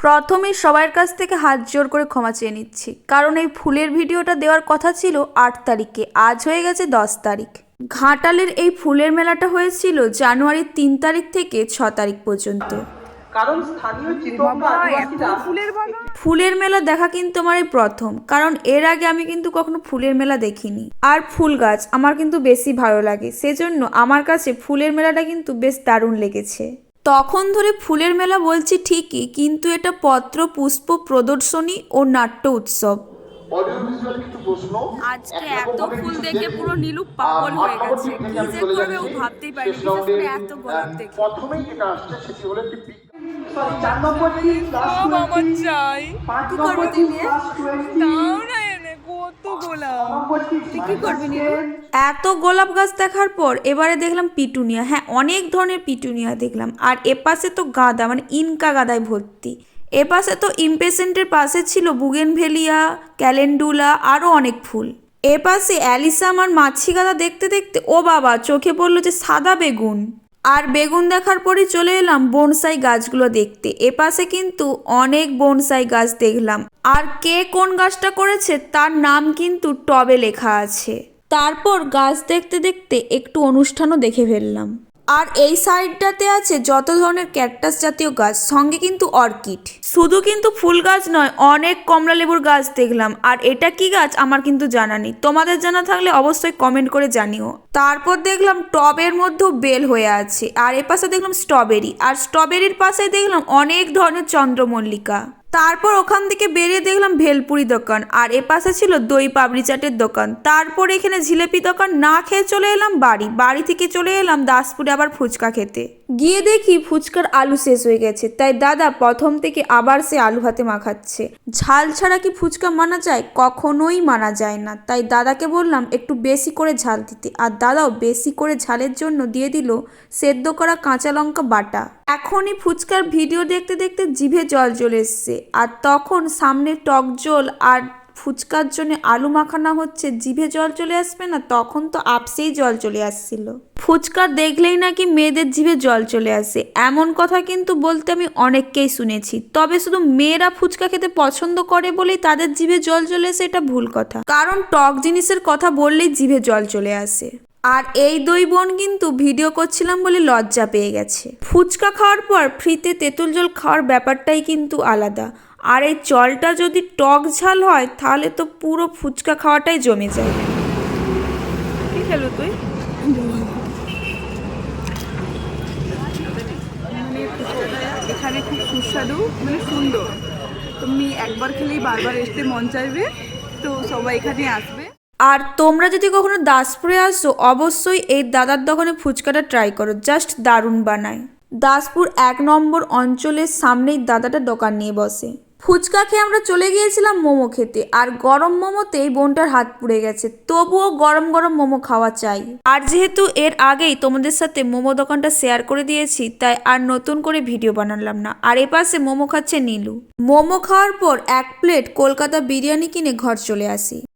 প্রথমে সবার কাছ থেকে হাত জোর করে ক্ষমা চেয়ে নিচ্ছি। কারণ এই ফুলের ভিডিওটা দেওয়ার কথা ছিল আট তারিখে আজ হয়ে গেছে দশ তারিখ। ঘাটালের এই ফুলের মেলাটা হয়েছিল জানুয়ারির তিন তারিখ থেকে ছ তারিখ পর্যন্ত। কারণ স্থানীয় ফুলের মেলা দেখা কিন্তু আমার এই প্রথম কারণ এর আগে আমি কিন্তু কখনো ফুলের মেলা দেখিনি। আর ফুল গাছ আমার কিন্তু বেশি ভালো লাগে সেজন্য আমার কাছে ফুলের মেলাটা কিন্তু বেশ দারুণ লেগেছে। তখন ধরে ফুলের মেলা বলছি ঠিকই কিন্তু এটা পত্র পুষ্প প্রদর্শনী ও নাট্য উৎসব। অডিও ভিজুয়াল কিছু প্রশ্ন? আজকে এত ফুল দেখে পুরো নীলু পাগল হয়ে গেছে। কি যে করবে ও ভাবতেই পারেনি বিশেষ করে এত গোলাপ দেখে। প্রথমেই যেটা আসছে সেটি হলো একটি চার ক্লাস বাবা চাই। কি করবি দাও না কত গোলাপ। কি করবি এত গোলাপ গাছ দেখার পর এবারে দেখলাম পিটুনিয়া। হ্যাঁ অনেক ধরনের পিটুনিয়া দেখলাম। আর এপাশে তো গাঁদা মানে ইনকা গাদায় ভর্তি। এপাশে তো ইমপেশেন্টের পাশে ছিল বুগেনভেলিয়া ক্যালেন্ডুলা আরও অনেক ফুল। এপাশে অ্যালিসা আমার মাছি গাদা দেখতে দেখতে ও বাবা চোখে পড়ল যে সাদা বেগুন। আর বেগুন দেখার পরই চলে এলাম বনসাই গাছগুলো দেখতে। এপাশে কিন্তু অনেক বনসাই গাছ দেখলাম। আর কে কোন গাছটা করেছে তার নাম কিন্তু টবে লেখা আছে। তারপর গাছ দেখতে দেখতে একটু অনুষ্ঠানও দেখে ফেললাম। আর এই সাইডটাতে আছে যত ধরনের ক্যাকটাস জাতীয় গাছ, সঙ্গে কিন্তু অর্কিড। শুধু কিন্তু ফুল গাছ নয়, অনেক কমলা লেবুর গাছ দেখলাম। আর এটা কি গাছ আমার কিন্তু জানা নেই। তোমাদের জানা থাকলে অবশ্যই কমেন্ট করে জানিও। তারপর দেখলাম টবের মধ্যেও বেল হয়ে আছে। আর এ পাশে দেখলাম স্ট্রবেরি। আর স্ট্রবেরির পাশে দেখলাম অনেক ধরনের চন্দ্রমল্লিকা। তারপর ওখান থেকে বেরিয়ে দেখলাম ভেলপুরি দোকান। আর এ পাশে ছিল দই পাবড়ি চাটের দোকান। তারপর এখানে জিলেপি দোকান। না খেয়ে চলে এলাম বাড়ি। বাড়ি থেকে চলে এলাম দাসপুরে আবার ফুচকা খেতে। গিয়ে দেখি ফুচকার আলু শেষ হয়ে গেছে। তাই দাদা প্রথম থেকে আবার সে আলু ভাতে মাখাচ্ছে। ঝাল ছাড়া কি ফুচকা মানা যায়? কখনোই মানা যায় না। তাই দাদাকে বললাম, একটু বেশি করে ঝাল দিতে। আর দাদাও বেশি করে ঝালের জন্য দিয়ে দিল সেদ্ধ করা কাঁচা লঙ্কা বাটা। এখনই ফুচকার ভিডিও দেখতে দেখতে জিভে জল চলে এসছে। আর তখন সামনে টক জল আর ফুচকার জন্য আলু মাখানা হচ্ছে, জিভে জল চলে আসবে না? তখন তো আপসেই জল চলে আসছিল। ফুচকা দেখলেই নাকি মেয়েদের জিভে জল চলে আসে। এমন কথা কিন্তু বলতে আমি অনেককেই শুনেছি। তবে শুধু মেয়েরা ফুচকা খেতে পছন্দ করে বলেই তাদের জিভে জল চলে আসে, এটা ভুল কথা। কারণ টক জিনিসের কথা বললেই জিভে জল চলে আসে। আর এই দুই বোন কিন্তু ভিডিও করছিলাম বলে লজ্জা পেয়ে গেছে। ফুচকা খাওয়ার পর ফ্রিতে তেঁতুল জল খাওয়ার ব্যাপারটাই কিন্তু আলাদা। আর এই জলটা যদি টক ঝাল হয়, তাহলে তো পুরো ফুচকা খাওয়াটাই জমে যায়। কি খেলো তুই? মানে এখানে খুব সুস্বাদু মানে সুন্দর। তুমি একবার খেলেই বারবার আসতে মন চাইবে, তো সবাই এখানে আসবে। আর তোমরা যদি কখনো দাসপুরে আসো, অবশ্যই এই দাদার দোকানে ফুচকাটা ট্রাই করো জাস্ট দারুণ বানায়। দাসপুর এক নম্বর অঞ্চলের সামনেই দাদাটা দোকান নিয়ে বসে। ফুচকা খেয়ে আমরা চলে গিয়েছিলাম মোমো খেতে, আর গরম মোমোতেই বোনটার হাত পুড়ে গেছে। তবুও গরম গরম মোমো খাওয়া চাই। আর যেহেতু এর আগেই তোমাদের সাথে মোমো দোকানটা শেয়ার করে দিয়েছি, তাই আর নতুন করে ভিডিও বানালাম না। আর এপাশে মোমো খাচ্ছে নীলু। মোমো খাওয়ার পর এক প্লেট কলকাতা বিরিয়ানি কিনে ঘর চলে আসি।